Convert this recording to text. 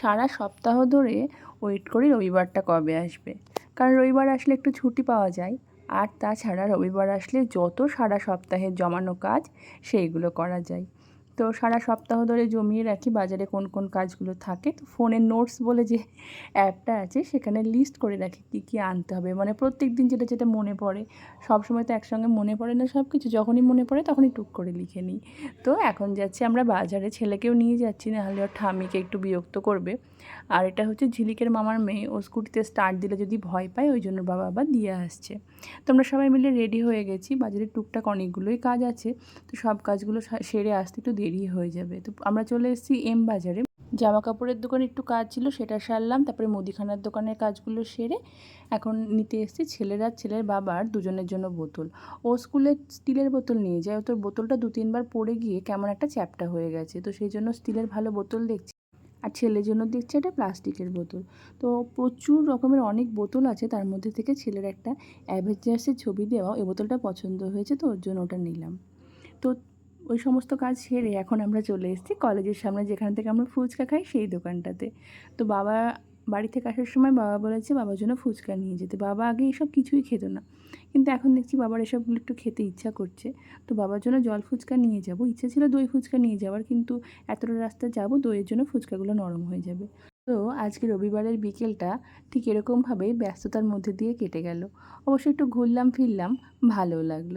সারা সপ্তাহ ধরে ওয়েট করি রবিবারটা কবে আসবে। কারণ রবিবার আসলে একটু ছুটি পাওয়া যায়। আর তাছাড়া রবিবার আসলে যত সারা সপ্তাহের জমানো কাজ, সেইগুলো করা যায়। তো সারা সপ্তাহ ধরে জমিয়ে রাখি, বাজারে কোন কোন কাজগুলো থাকে। তো ফোনে নোটস বলে যে অ্যাপটা আছে, সেখানে লিস্ট করে রাখি কী কী আনতে হবে। মানে প্রত্যেক দিন যেটা যেটা মনে পড়ে, সব সময় তো একসঙ্গে মনে পড়ে না সব কিছু যখনই মনে পড়ে তখনই টুক করে লিখে নিই। তো এখন যাচ্ছি আমরা বাজারে, ছেলেকেও নিয়ে যাচ্ছি, নাহলে ওর ঠামিকে একটু বিরক্ত করবে। আর এটা হচ্ছে ঝিলিকের মামার মেয়ে, ও স্কুটিতে স্টার্ট দিলে যদি ভয় পায়, ওই জন্য বাবা আবার দিয়ে আসছে। তো আমরা সবাই মিলে রেডি হয়ে গেছি। বাজারে টুকটাক অনেকগুলোই কাজ আছে। তো সব কাজগুলো সেরে আসতে একটু দেরি হয়ে যাবে। তো আমরা চলে এসেছি এম বাজারে। জামা কাপড়ের দোকানে একটু কাজ ছিল, সেটা সারলাম, তারপরে মুদিখানার দোকানের কাজগুলো সেরে এখন নিতে এসেছি ছেলের আর ছেলের বাবার, দুজনের জন্য বোতল। ও স্কুলে স্টিলের বোতল নিয়ে যায় তোর বোতলটা দু তিনবার পড়ে গিয়ে কেমন একটা চ্যাপটা হয়ে গেছে, তো সেই জন্য স্টিলের ভালো বোতল দেখছি। আর ছেলের জন্য দেখছি একটা প্লাস্টিকের বোতল। তো প্রচুর রকমের অনেক বোতল আছে, তার মধ্যে থেকে ছেলের একটা অ্যাভেঞ্জার্সের ছবি দেওয়া, এ বোতলটা পছন্দ হয়েছে, তো ওর জন্য ওটা নিলাম। তো ওই সমস্ত কাজ সেরে এখন আমরা চলে এসেছি কলেজের সামনে, যেখান থেকে আমরা ফুচকা খাই সেই দোকানটাতে। তো বাবা বাড়ি থেকে আসার সময় বাবা বলেছে বাবার জন্য ফুচকা নিয়ে যেতে। বাবা আগে এসব কিছুই খেত না। কিন্তু এখন দেখছি বাবার এসবগুলো একটু খেতে ইচ্ছা করছে। তো বাবার জন্য জল ফুচকা নিয়ে যাব। ইচ্ছা ছিল দই ফুচকা নিয়ে যাওয়ার, কিন্তু এতটা রাস্তা যাব, দইয়ের জন্য ফুচকাগুলো নরম হয়ে যাবে। তো আজকে রবিবারের বিকেলটা ঠিক এরকমভাবেই ব্যস্ততার মধ্যে দিয়ে কেটে গেল। অবশ্য একটু ঘুরলাম, ফিরলাম ভালো লাগল।